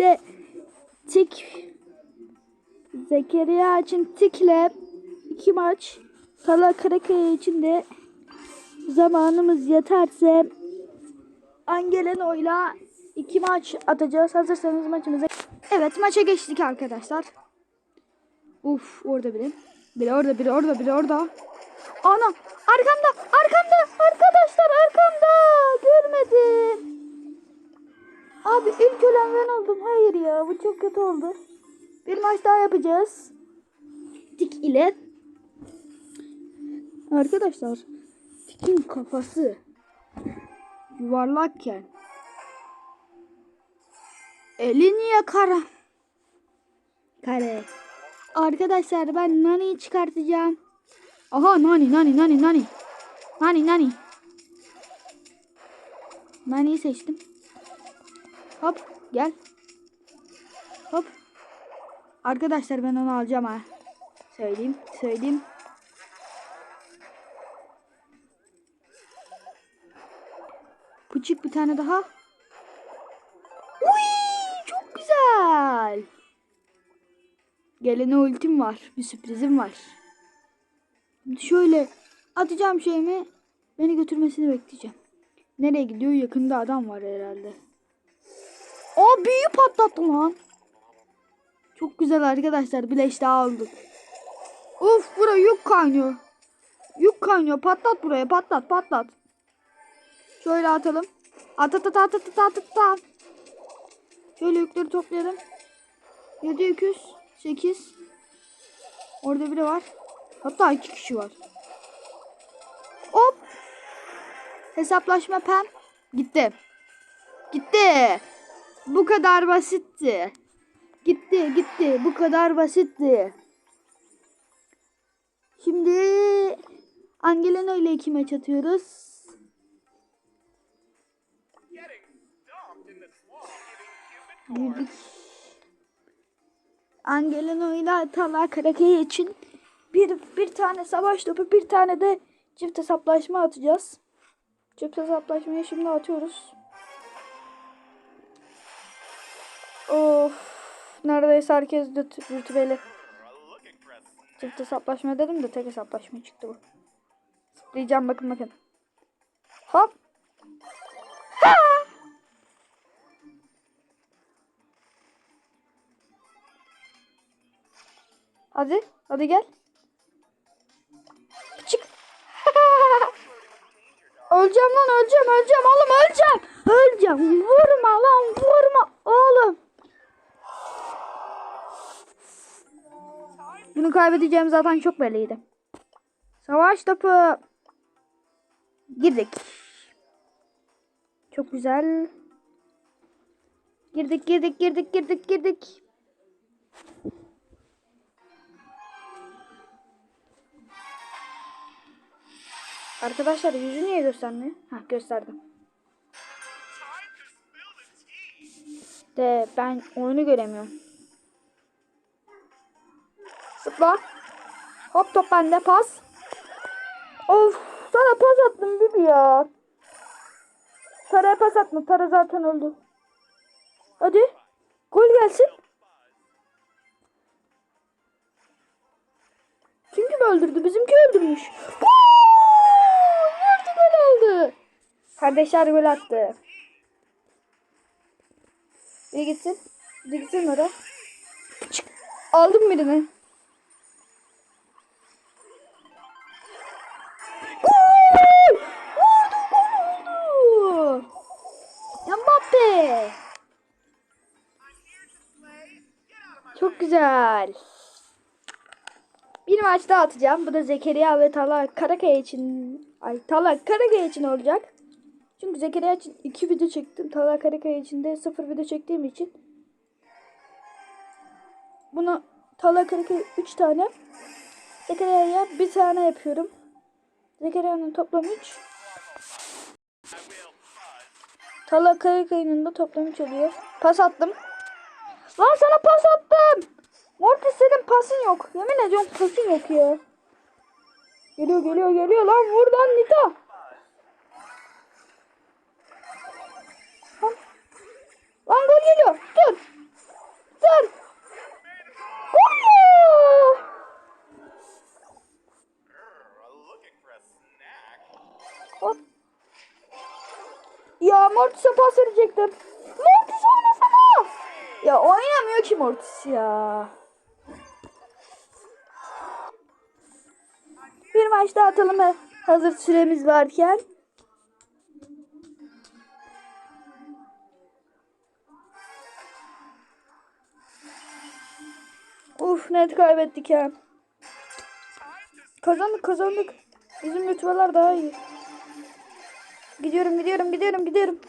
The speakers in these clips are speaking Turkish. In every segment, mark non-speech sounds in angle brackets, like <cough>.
de tik Zekeriya için tikle iki maç Tala Karakaya için de zamanımız yeterse Angeleno'yla iki maç atacağız. Hazırsanız maçımıza. Evet maça geçtik arkadaşlar. Uf orada biri. Biri orada biri orada biri orada. Ana arkamda arkamda arkadaşlar arkamda görmedim. Abi ilk ölen ben oldum. Hayır ya bu çok kötü oldu. Bir maç daha yapacağız. Tik ile. Arkadaşlar Tik'in kafası yuvarlakken eli niye kara? Kare. Arkadaşlar ben Nani'yi çıkartacağım. Aha Nani Nani Nani Nani. Nani Nani. Nani'yi seçtim. Hop gel. Hop. Arkadaşlar ben onu alacağım ha. Söyleyeyim söyleyeyim. Küçük bir tane daha. Uy, çok güzel. Gelene ultim var. Bir sürprizim var. Şöyle atacağım şeyimi. Beni götürmesini bekleyeceğim. Nereye gidiyor? Yakında adam var herhalde. Aa büyü patlattı lan. Çok güzel arkadaşlar. Bileş daha aldık. Of bura yük kaynıyor. Yük kaynıyor. Patlat buraya. Patlat patlat. Şöyle atalım. At at at at at at at at. Şöyle yükleri toplayalım. 7 200 8 Orada biri var. Hatta iki kişi var. Hop. Hesaplaşma pem. Gitti. Gitti. Bu kadar basitti. Gitti gitti. Bu kadar basitti. Şimdi Angelina ile iki maç atıyoruz. Girdik. Angelina ile Talha Karakaya için bir, bir tane savaş topu bir tane de çift hesaplaşma atacağız. Çift hesaplaşmayı şimdi atıyoruz. Of. Neredeyse herkes rüt- rütbeli. Çift hesaplaşma dedim de tek hesaplaşma çıktı bu. Zıplayacağım bakın bakın. Hop. Ha! Hadi. Hadi gel. Çık. <laughs> öleceğim lan öleceğim öleceğim oğlum öleceğim. Öleceğim. Vurma lan vurma oğlum. Bunu kaybedeceğim zaten çok belliydi. Savaş topu. Girdik. Çok güzel. Girdik girdik girdik girdik girdik. Arkadaşlar yüzü niye göstermiyor? Ha gösterdim. De ben oyunu göremiyorum. Zıpla. Hop top bende pas. Of sana pas attım Bibi ya. Tara'ya pas atma. Tara zaten öldü. Hadi. Gol gelsin. Kim kim öldürdü? Bizimki öldürmüş. Nerede gol oldu? Kardeşler gol attı. Bir gitsin. Bir gitsin oraya. Aldım birini. Çok güzel. Bir maç daha atacağım. Bu da Zekeriya ve Talha Karakaya için ay Talha Karakaya için olacak. Çünkü Zekeriya için iki video çektim. Talha Karakaya için de sıfır video çektiğim için. Bunu Talha Karakaya 3 tane. Zekeriya'ya bir tane yapıyorum. Zekeriya'nın toplam 3. Talha Karakaya'nın da toplam 3 oluyor. Pas attım. Lan sana pas attım. Mortis senin pasın yok. Yemin ediyorum pasın yok ya. Geliyor geliyor geliyor lan vur lan Nita. Lan, lan gol geliyor. Dur. Dur. Gol. Hop. Ya Mortis'e pas verecektim. Ya oynamıyor ki Mortis ya. Bir maç daha atalım ha- hazır süremiz varken. Uf net kaybettik ya. Kazandık kazandık. Bizim youtuberlar daha iyi. Gidiyorum gidiyorum gidiyorum gidiyorum.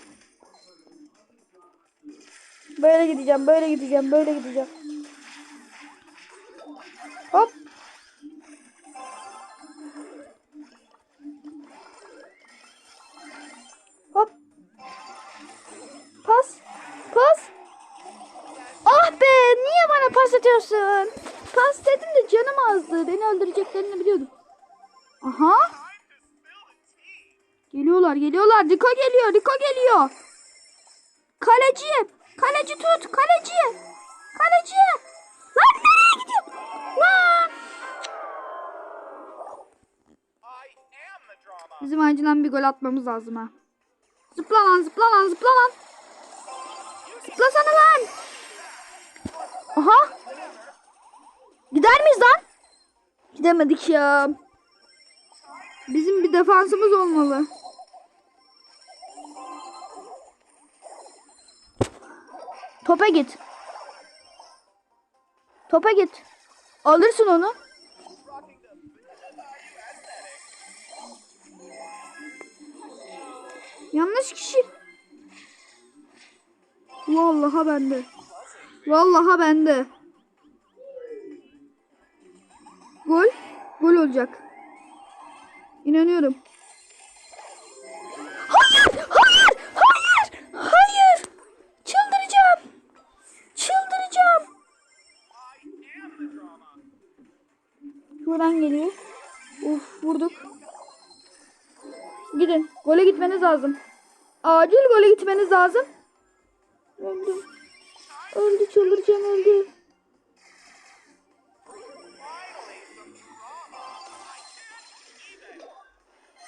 Böyle gideceğim böyle gideceğim böyle gideceğim. Hop. Hop. Pas. Pas. Ah be niye bana pas atıyorsun? Pas dedim de canım azdı. Beni öldüreceklerini biliyordum. Aha. Geliyorlar geliyorlar. Riko geliyor Riko geliyor. Kaleci. Kaleci tut. Kaleci. Kaleci. Lan nereye gidiyor? Lan. Bizim acilen bir gol atmamız lazım ha. Zıpla lan zıpla lan zıpla lan. Zıplasana lan. Aha. Gider miyiz lan? Gidemedik ya. Bizim bir defansımız olmalı. Topa git. Topa git. Alırsın onu. Yanlış kişi. Vallahi bende. Vallahi bende. Gol. Gol olacak. İnanıyorum. Gidin. Gole gitmeniz lazım. Acil gole gitmeniz lazım. Öldüm. Öldü çıldıracağım öldü.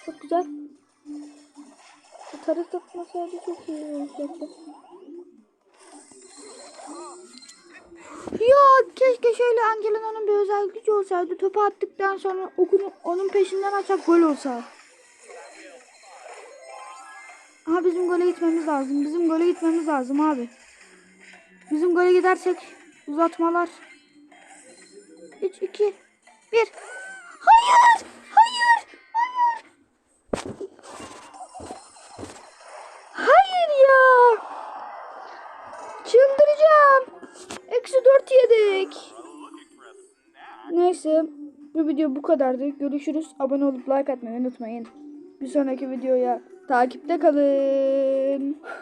Çok güzel. Atarı tutmasaydı çok iyi olacaktı. Ya keşke şöyle Angelino'nun bir özel gücü olsaydı. Topu attıktan sonra okunu, onun peşinden açak gol olsa. Aha bizim gole gitmemiz lazım. Bizim gole gitmemiz lazım abi. Bizim gole gidersek uzatmalar. 3, 2, 1. Hayır! Hayır! Hayır! Hayır ya! Çıldıracağım. Eksi 4 yedik. Neyse. Bu video bu kadardı. Görüşürüz. Abone olup like atmayı unutmayın. Bir sonraki videoya takipte kalın.